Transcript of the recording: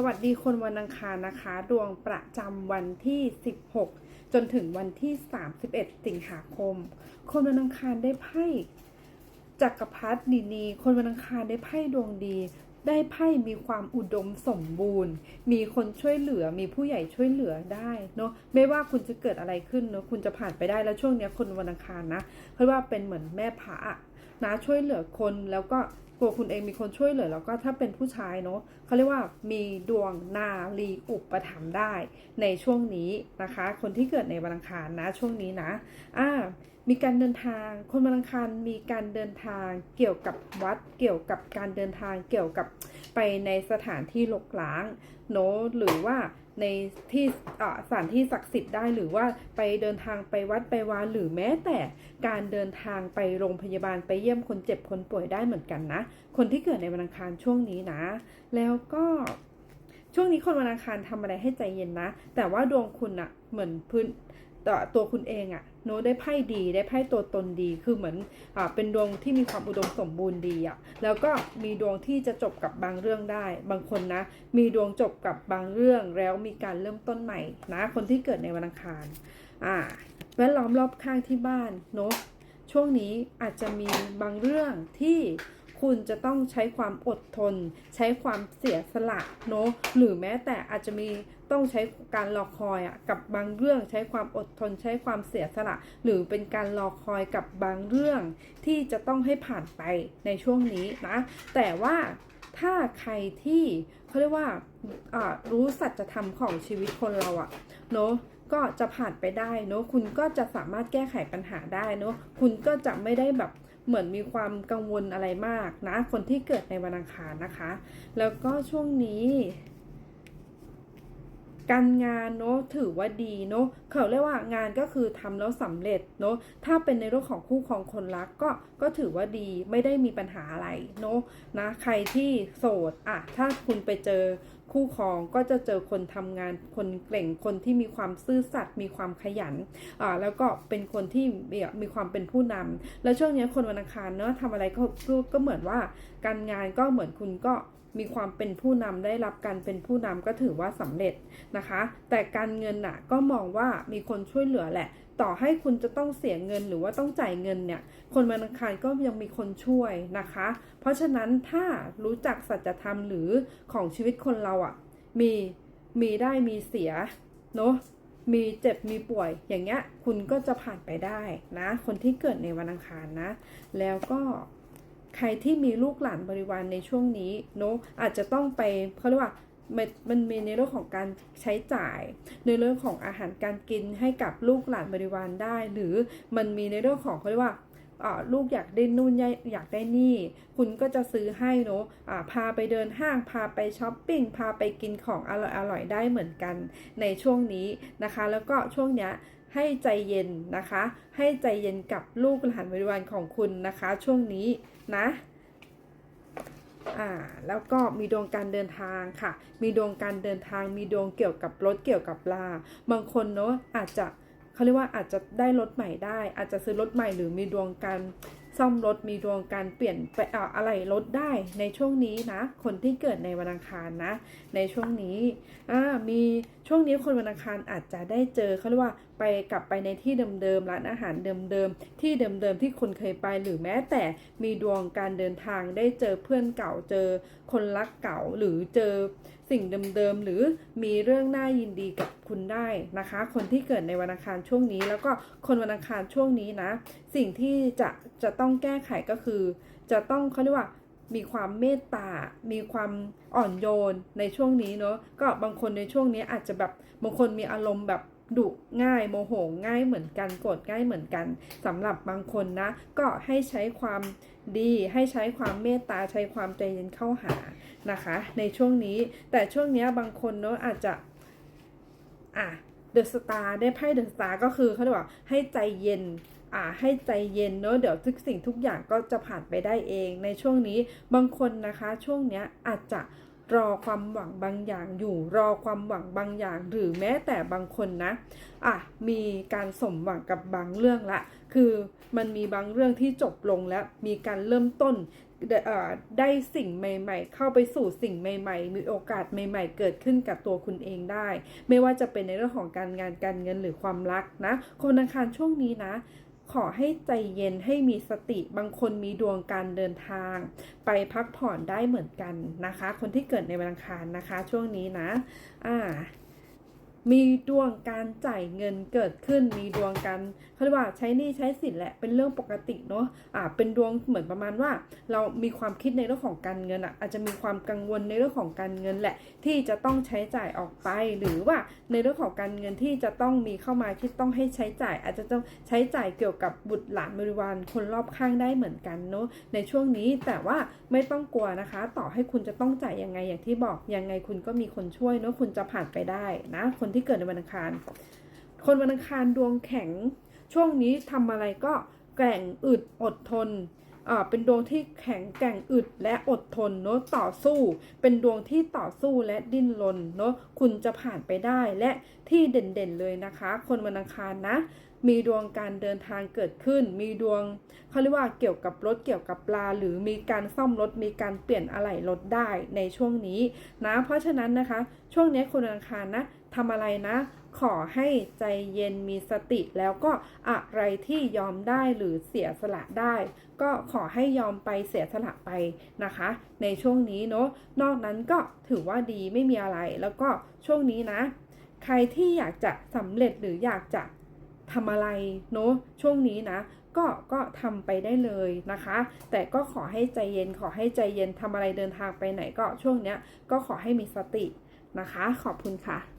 สวัสดีคนวันอังคารนะคะ ดวงประจำวันที่ 16 จนถึงวันที่ 31 สิงหาคม คนวันอังคารได้ไพ่จักรพรรดินีนี คนวันอังคารได้ไพ่ดวงดี ได้ไพ่มีความอุดมสมบูรณ์ มีคนช่วยเหลือ มีผู้ใหญ่ช่วยเหลือได้เนาะ ไม่ว่าคุณจะเกิดอะไรขึ้นเนาะ คุณจะผ่านไปได้แล้วช่วงเนี้ยคนวันอังคารนะ เพราะว่าเป็นเหมือนแม่พระอะ นะช่วยเหลือคนแล้วก็ตัวคุณเองมีคนช่วยเหลือแล้วก็ถ้าเป็นผู้ชายเนาะเขาเรียกว่ามีดวงนาลีอุปถัมภ์ได้ในช่วงนี้นะคะ คนที่เกิดในวันอังคารนะช่วงนี้นะอ่ามีการเดินทาง คนวันอังคารมีการเดินทางเกี่ยวกับวัด เกี่ยวกับการเดินทางเกี่ยวกับไปในสถานที่ลกล้างเนอะหรือว่า ในที่สถานที่ศักดิ์สิทธิ์ได้หรือว่าไปเดินทางไปวัดไปวาหรือแม้แต่การเดินทางไปโรงพยาบาลไปเยี่ยมคนเจ็บคนป่วยได้เหมือนกันนะ คนที่เกิดในวันอังคารช่วงนี้นะ แล้วก็ช่วงนี้คนวันอังคารทำอะไรให้ใจเย็นนะ แต่ว่าดวงคุณอะเหมือนพื้น ตัวคุณเองอะโนได้ไพ่ดีได้ไพ่ตัวตนดีคือเหมือนอเป็นดวงที่มีความอุดมสมบูรณ์ดีอะแล้วก็มีดวงที่จะจบกับบางเรื่องได้ บางคนนะมีดวงจบกับบางเรื่องแล้วมีการเริ่มต้นใหม่นะคนที่เกิดในวันอังคารอ่าแวดล้อมรอบข้างที่บ้านเนาะช่วงนี้อาจจะมีบางเรื่องที่ คุณจะต้องใช้ความอดทน ใช้ความเสียสละเนาะหรือแม้แต่อาจจะมีต้องใช้การรอคอยอะกับบางเรื่องใช้ความอดทน ใช้ความเสียสละ หรือเป็นการรอคอยกับบางเรื่องที่จะต้องให้ผ่านไปในช่วงนี้นะ แต่ว่าถ้าใครที่เขาเรียกว่ารู้สัจธรรมของชีวิตคนเราอะเนาะก็จะผ่านไปได้เนาะคุณก็จะสามารถแก้ไขปัญหาได้เนาะคุณก็จะไม่ได้แบบ เหมือนมีความกังวลอะไรมากนะ คนที่เกิดในวันอังคารนะคะ แล้วก็ช่วงนี้ การงานเนาะถือว่าดีเนาะเขาเรียกว่างานก็คือทำแล้วสำเร็จเนาะถ้าเป็นในเรื่องของคู่ครองคนรักก็ก็ถือว่าดีไม่ได้มีปัญหาอะไรเนาะนะใครที่โสดอะถ้าคุณไปเจอ คู่ครองก็จะเจอคนทำงานคนเก่งคนที่มีความซื่อสัตย์มีความขยันอ่าแล้วก็เป็นคนที่มีความเป็นผู้นำแล้วช่วงนี้คนวันอังคารเนาะทำอะไรก็ก็เหมือนว่าการงานก็เหมือนคุณก็ มีความเป็นผู้นำได้รับการเป็นผู้นำก็ถือว่าสำเร็จนะคะ แต่การเงินน่ะก็มองว่ามีคนช่วยเหลือแหละ ต่อให้คุณจะต้องเสียเงินหรือว่าต้องจ่ายเงินเนี่ย คนวันอังคารก็ยังมีคนช่วยนะคะ เพราะฉะนั้นถ้ารู้จักสัจธรรมหรือของชีวิตคนเราอะ่ะมีมีได้มีเสียเนาะมีเจ็บมีป่วยอย่างเงี้ยคุณก็จะผ่านไปได้นะ คนที่เกิดในวันอังคารนะ แล้วก็ ใครที่มีลูกหลานบริวารในช่วงนี้เนาะอาจจะต้องไปเขาเรียกว่ามันมีในเรื่องของการใช้จ่าย ในเรื่องของอาหารการกินให้กับลูกหลานบริวารได้ หรือมันมีในเรื่องของเขาเรียกว่าลูกอยากได้นู่นอยากได้นี่ คุณก็จะซื้อให้เนาะอ่าพาไปเดินห้าง พาไปช้อปปิ้ง พาไปกินของอร่อยอร่อยได้เหมือนกันในช่วงนี้นะคะ แล้วก็ช่วงเนี้ย ให้ใจเย็นนะคะ ให้ใจเย็นกับลูกหลานบริวารของคุณนะคะ ช่วงนี้นะอ่าแล้วก็มีดวงการเดินทางค่ะ มีดวงการเดินทาง มีดวงเกี่ยวกับรถเกี่ยวกับลา บางคนเนาะอาจจะเขาเรียกว่าอาจจะได้รถใหม่ได้ อาจจะซื้อรถใหม่หรือมีดวงการซ่อมรถมีดวงการเปลี่ยนไปอ่าอะไรรถได้ในช่วงนี้นะ คนที่เกิดในวันอังคารนะ ในช่วงนี้อ่ามีช่วงนี้คนวันอังคารอาจจะได้เจอเขาเรียกว่าไปกลับไปในที่เดิมๆร้านอาหารเดิมๆที่เดิมๆที่คนเคยไปหรือแม้แต่มีดวงการเดินทางได้เจอเพื่อนเก่าเจอ คนรักเก่าหรือเจอสิ่งเดิมๆหรือมีเรื่องน่ายินดีกับคุณได้นะคะ คนที่เกิดในวันอังคารช่วงนี้ แล้วก็คนวันอังคารช่วงนี้นะ สิ่งที่จะ จะต้องแก้ไขก็คือ จะต้องเขาเรียกว่ามีความเมตตา มีความอ่อนโยนในช่วงนี้เนาะ ก็บางคนในช่วงนี้อาจจะแบบบางคนมีอารมณ์แบบดุง่ายโมโหง่ายเหมือนกันโกรธง่ายเหมือนกันสำหรับบางคนนะ ก็ให้ใช้ความดี ให้ใช้ความเมตตาใช้ความใจเย็นเข้าหานะคะ ในช่วงนี้แต่ช่วงนี้บางคนเนาะอาจจะอะเดอะสตาร์ได้ไพ่เดอะสตาร์ก็คือเขาเรียกว่าให้ใจเย็น อ่าให้ใจเย็นเนอะเดี๋ยวทุกสิ่งทุกอย่างก็จะผ่านไปได้เอง ในช่วงนี้บางคนนะคะช่วงเนี้ยอาจจะรอความหวังบางอย่างอยู่รอความหวังบางอย่าง หรือแม้แต่บางคนนะอะมีการสมหวังกับบางเรื่องละ คือมันมีบางเรื่องที่จบลงแล้วมีการเริ่มต้นได้สิ่งใหม่ ๆ เข้าไปสู่สิ่งใหม่ ๆ มีโอกาสใหม่ ๆ เกิดขึ้นกับตัวคุณเองได้ ไม่ว่าจะเป็นในเรื่องของการงานการเงินหรือความรักนะคนวันอังคารช่วงนี้นะ ขอให้ใจเย็นให้มีสติบางคนมีดวงการเดินทาง ไปพักผ่อนได้เหมือนกันนะคะ คนที่เกิดในวันอังคารนะคะ ช่วงนี้นะ อ่า มีดวงการจ่ายเงินเกิดขึ้น มีดวงการเขาเรียกว่าใช้หนี้ใช้สินแหละ เป็นเรื่องปกติเนาะ อ่า เป็นดวงเหมือนประมาณว่า เรามีความคิดในเรื่องของการเงินอะ อาจจะมีความกังวลในเรื่องของการเงินแหละ ที่จะต้องใช้จ่ายออกไป หรือว่าในเรื่องของการเงินที่จะต้องมีเข้ามาที่ต้องให้ใช้จ่าย อาจจะต้องใช้จ่ายเกี่ยวกับบุตรหลานบริวารคนรอบข้างได้เหมือนกันเนาะ ในช่วงนี้แต่ว่าไม่ต้องกลัวนะคะ ต่อให้คุณจะต้องจ่ายยังไงอย่างที่บอกยังไงคุณก็มีคนช่วยเนาะ คุณจะผ่านไปได้นะ คนที่เกิดในวันอังคาร คนวันอังคารดวงแข็ง ช่วงนี้ทำอะไรก็แกร่งอึดอดทนอ่าเป็นดวงที่แข็งแกร่งอึดและอดทนเนาะต่อสู้ เป็นดวงที่ต่อสู้และดิ้นรนเนาะคุณจะผ่านไปได้และที่เด่นๆเลยนะคะ คนวันอังคารนะมีดวงการเดินทางเกิดขึ้น มีดวงเขาเรียกว่าเกี่ยวกับรถเกี่ยวกับปลา หรือมีการซ่อมรถ มีการเปลี่ยนอะไหล่รถได้ในช่วงนี้นะ เพราะฉะนั้นนะคะ ช่วงนี้คนวันอังคารนะ ทำอะไรนะ ขอให้ใจเย็นมีสติแล้วก็อะไรที่ยอมได้หรือเสียสละได้ ก็ขอให้ยอมไปเสียสละไปนะคะ ในช่วงนี้เนาะนอกนั้นก็ถือว่าดีไม่มีอะไรแล้วก็ช่วงนี้นะ ใครที่อยากจะสำเร็จหรืออยากจะทำอะไรเนาะช่วงนี้นะก็ก็ทำไปได้เลยนะคะ แต่ก็ขอให้ใจเย็นขอให้ใจเย็นทำอะไรเดินทางไปไหนก็ช่วงเนี้ยก็ขอให้มีสตินะคะ ขอบคุณค่ะ